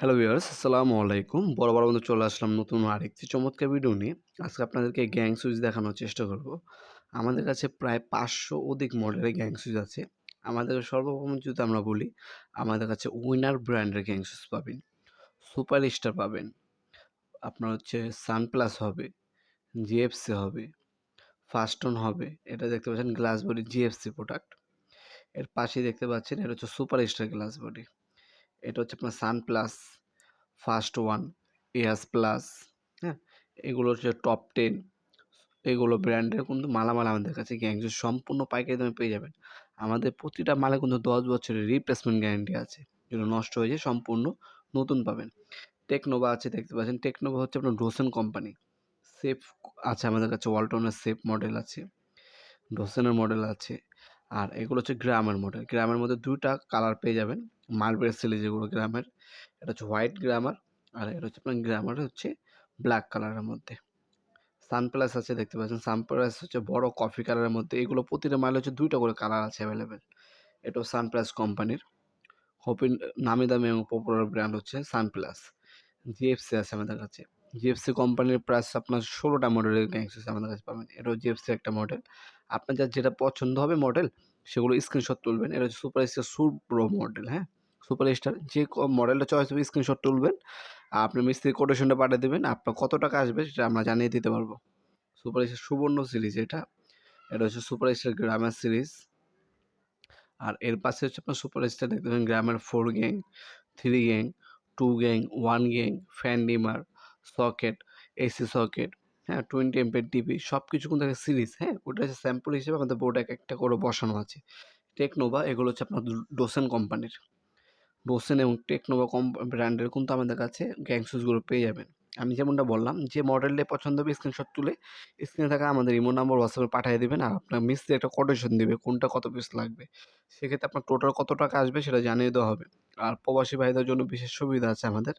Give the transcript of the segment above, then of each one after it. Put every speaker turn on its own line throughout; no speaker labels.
Hello viewers, আসসালামু আলাইকুম। বড় বড় বন্ধু চলে আসলাম নতুন আরেকটি চমৎকার ভিডিও নিয়ে। আজকে আপনাদেরকে গ্যাং সুইচ দেখানোর চেষ্টা করব। আমাদের কাছে প্রায় পাঁচশো অধিক মডেলের গ্যাং সুইচ আছে। আমাদের সর্বপ্রথম যদি আমরা বলি, আমাদের কাছে উইনার ব্র্যান্ডের গ্যাং সুইচ পাবেন। সুপার স্টার পাবেন। আপনার হচ্ছে সানপ্লাস হবে জিএফসি হবে ফাস্টন হবে, এটা দেখতে পাচ্ছেন গ্লাস বডি জিএফসি প্রোডাক্টের পাশেই দেখতে পাচ্ছেন, এটা হচ্ছে সুপার স্টার গ্লাস বডি এটা হচ্ছে আপনার সান প্লাস ফার্স্ট ওয়ান এয়াস প্লাস হ্যাঁ? এগুলো হচ্ছে টপ টেন এগুলো ব্র্যান্ডের কিন্তু মালামাল আমাদের কাছে গ্যাংসের সম্পূর্ণ পাইকারি দামে পেয়ে যাবেন। আমাদের প্রতিটা মালে কিন্তু দশ বছরের রিপ্লেসমেন্ট গ্যারান্টি আছে। যেগুলো নষ্ট হয়ে যায় সম্পূর্ণ নতুন পাবেন। টেকনোভা আছে, দেখতে পাচ্ছেন। টেকনোভা হচ্ছে আপনার ডোসেন কোম্পানি সেফ আছে আমাদের কাছে ওয়ালটনের সেফ মডেল আছে। ডোসেনের মডেল আছে। আর এগুলো হচ্ছে গ্রামের মডেল গ্রামের মধ্যে দুইটা কালার পেয়ে যাবেন। মার্বেল সিলি যেগুলো গ্রামের, এটা হচ্ছে হোয়াইট গ্রামার আর এটা হচ্ছে আপনার গ্রামার হচ্ছে ব্ল্যাক কালারের মধ্যে। সানপ্লাস আছে, দেখতে পাচ্ছেন। সানপ্লাস হচ্ছে বড় কফি কালারের মধ্যে। এগুলো প্রতিটা মাইল হচ্ছে দুইটা করে কালার আছে অ্যাভেলেবেল এটাও সানপ্লাস কোম্পানির। হপিন নামি দামি এবং পপুলার ব্র্যান্ড হচ্ছে সানপ্লাস জিএফসি আছে আমাদের কাছে। জিএফসি কোম্পানির প্রাইস আপনার ষোলোটা মডেলের গ্যাংসেস আমাদের কাছে পাবেন। এটাও জিএফসি একটা মডেল আপনার যার যেটা পছন্দ হবে মডেল সেগুলো স্ক্রিনশট তুলবেন। এটা হচ্ছে সুপার স্টার সুর প্রো মডেল হ্যাঁ? সুপার স্টার যে মডেলটা চয়েস হবে স্ক্রিনশট তুলবেন। আপনি মিস্ত্রি কোটেশনটা পাঠিয়ে দেবেন। আপনার কত টাকা আসবে সেটা আমরা জানিয়ে দিতে পারব। সুপার স্টার সুবর্ণ সিরিজ এটা। এটা হচ্ছে সুপার স্টার গ্রামার সিরিজ আর এর পাশে হচ্ছে আপনার সুপার স্টার দেখতে পাবেন গ্রামের four gang three gang two gang one gang fan dimmer socket AC socket হ্যাঁ টোয়েন্টি এমপের টিভি সব কিছু কিন্তু একটা সিরিজ হ্যাঁ ওটা হচ্ছে স্যাম্পল হিসেবে আমাদের বোর্ডে এক একটা করে বসানো আছে। টেকনোভা এগুলো হচ্ছে আপনার ডোসেন কোম্পানির ডোসেন এবং টেকনোভা কম ব্র্যান্ডের কিন্তু আমাদের কাছে গ্যাং সুইচগুলো পেয়ে যাবেন। আমি যেমনটা বললাম যে মডেলটা পছন্দ হবে স্ক্রিনশট তুলে স্ক্রিনে থাকা আমাদের ইমো নাম্বার হোয়াটসঅ্যাপে পাঠিয়ে দেবেন আর আপনার মিস্ত্রি একটা কোটেশন দেবে, কোনটা কত পিস লাগবে। সেক্ষেত্রে আপনার টোটাল কত টাকা আসবে সেটা জানিয়ে দেওয়া হবে। আর প্রবাসী ভাইদের জন্য বিশেষ সুবিধা আছে আমাদের।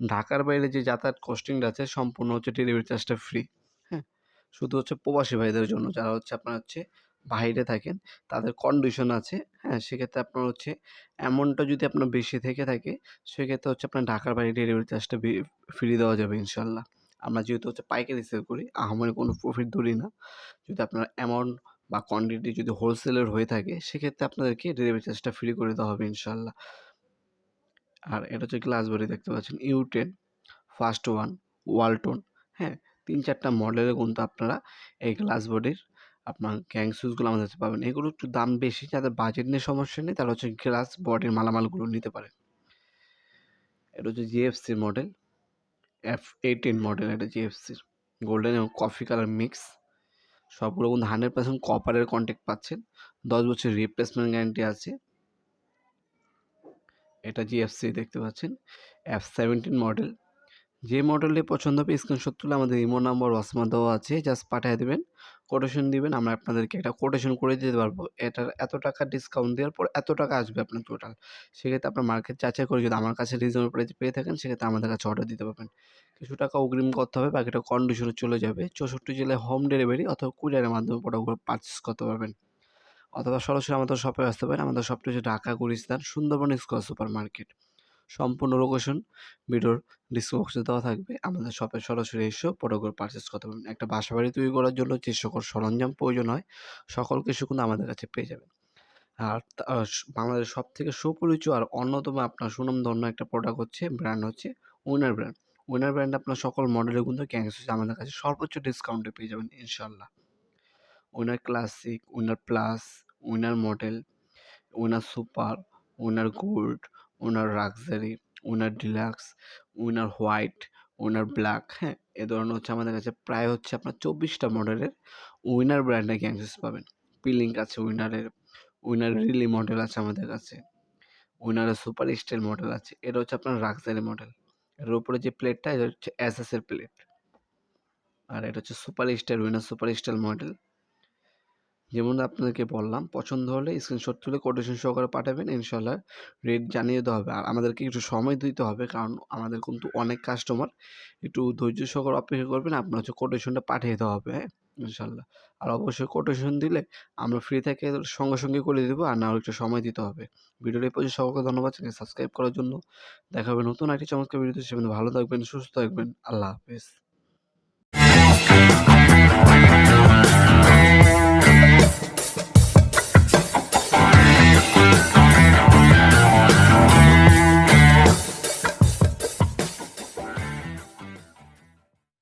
ঢাকার বাইরে যে যাতায়াত কস্টিংটা আছে সম্পূর্ণ হচ্ছে ডেলিভারি চার্জটা ফ্রি হ্যাঁ? শুধু হচ্ছে প্রবাসী ভাইদের জন্য, যারা হচ্ছে আপনার হচ্ছে বাইরে থাকেন, তাদের কন্ডিশন আছে হ্যাঁ? সেক্ষেত্রে আপনার হচ্ছে অ্যামাউন্টটা যদি আপনার বেশি থেকে থাকে, সেক্ষেত্রে হচ্ছে আপনার ঢাকার বাইরে ডেলিভারি চার্জটা ফ্রি দেওয়া যাবে ইনশাল্লাহ। আমরা যেহেতু হচ্ছে পাইকারি সেল করি, আহামরি কোনো প্রফিট ধরি না। যদি আপনার অ্যামাউন্ট বা কোয়ান্টিটি যদি হোলসেলের হয়ে থাকে, সেক্ষেত্রে আপনাদেরকে ডেলিভারি চার্জটা ফ্রি করে দেওয়া হবে ইনশাল্লাহ। আর এটা হচ্ছে গ্লাস বডি দেখতে পাচ্ছেন U ten first one Walton হ্যাঁ? তিন চারটা মডেলের কিন্তু আপনারা এই গ্লাস বডির আপনার গ্যাং শুজগুলো আমাদের কাছে পাবেন। এগুলো একটু দাম বেশি, যাদের বাজেট নিয়ে সমস্যা নেই, তারা হচ্ছে গ্লাস বডির মালামালগুলো নিতে পারে এটা হচ্ছে জিএফসির মডেল এফ এইটিন মডেল এটা জিএফসির গোল্ডেন এবং কফি কালার মিক্স সবগুলো কিন্তু হান্ড্রেড পার্সেন্ট কপারের কন্ট্যাক্ট পাচ্ছেন। দশ বছর রিপ্লেসমেন্ট গ্যারান্টি আছে। এটা জিএফসি দেখতে পাচ্ছেন। এফ সেভেন্টিন মডেল যে মডেলটি পছন্দ হবে স্ক্রিনশট তুলে আমাদের ইমো নাম্বার ওয়াসমা দেওয়া আছে। জাস্ট পাঠিয়ে দেবেন। কোটেশন দিবেন, আমরা আপনাদেরকে একটা কোটেশন করে দিতে পারব। এটার এত টাকা ডিসকাউন্ট দেওয়ার পর এত টাকা আসবে আপনার টোটাল সেক্ষেত্রে আপনার মার্কেট যাচাই করে যদি আমার কাছে রিজনেবল প্রাইসে পেয়ে থাকেন, সেক্ষেত্রে আমাদের কাছে অর্ডার দিতে পারবেন। কিছু টাকা অগ্রিম করতে হবে, বাকিটা কন্ডিশনে চলে যাবে। চৌষট্টি জেলায় হোম ডেলিভারি অথবা কুরিয়ারের মাধ্যমে প্রোডাক্টগুলো পারচেস করতে পারবেন। অথবা সরাসরি আমাদের শপে আসতে পারেন। আমাদের শপটি হচ্ছে Dhaka, Gulistan, Sundarban square super market সম্পূর্ণ লোকেশন ভিডিওর ডিসক্রিপশনে দেওয়া থাকবে। আমাদের শপে সরাসরি এসেও প্রোডাক্টগুলো পারচেস করতে পারবেন। একটা বাসা বাড়ি তৈরি করার জন্য যে সকল সরঞ্জাম প্রয়োজন হয়, সকল কিছু কিন্তু আমাদের কাছে পেয়ে যাবেন। আর বাংলাদেশের সব থেকে সুপরিচিত আর অন্যতম আপনার সুনামধন্য একটা প্রোডাক্ট হচ্ছে ব্র্যান্ড হচ্ছে উইনার ব্র্যান্ড উইনার ব্র্যান্ড আপনার সকল মডেলের কিন্তু ক্যাংস আমাদের কাছে সর্বোচ্চ ডিসকাউন্টে পেয়ে যাবেন ইনশাল্লাহ winner classic winner plus winner model winner super winner gold winner luxury winner deluxe winner white winner black হ্যাঁ এ ধরনের হচ্ছে আমাদের কাছে প্রায় হচ্ছে আপনার চব্বিশটা মডেলের উইনার ব্র্যান্ডের গ্যাংসেস পাবেন। পিলিঙ্ক আছে উইনারের, উইনার রিলি মডেল আছে আমাদের কাছে, উইনারের সুপার স্টাইল মডেল আছে, এটা হচ্ছে আপনার লাক্সারি মডেল। এর উপরে যে প্লেটটা, এটা হচ্ছে এসএসের প্লেট। আর এটা হচ্ছে super style, winner super style model. যেমন আপনাদেরকে বললাম, পছন্দ হলে স্ক্রিনশট তুলে কোটেশন সহকারে পাঠাবেন ইনশাল্লাহ রেট জানিয়ে দেওয়া হবে। আর আমাদেরকে একটু সময় দিতে হবে কারণ আমাদের কিন্তু অনেক কাস্টমার একটু ধৈর্য সহকারে অপেক্ষা করবেন, আপনার হচ্ছে কোটেশনটা পাঠিয়ে দেওয়া হবে হ্যাঁ? ইনশাল্লাহ আর অবশ্যই কোটেশন দিলে আমরা ফ্রি থেকে সঙ্গে সঙ্গে করে দেবো আর না একটু সময় দিতে হবে। ভিডিওটি পর্যন্ত, সকলকে ধন্যবাদ সাবস্ক্রাইব করার জন্য। দেখা হবে নতুন একটি চমৎকার ভিডিওতে সেখানে ভালো থাকবেন, সুস্থ থাকবেন, আল্লাহ হাফেজ।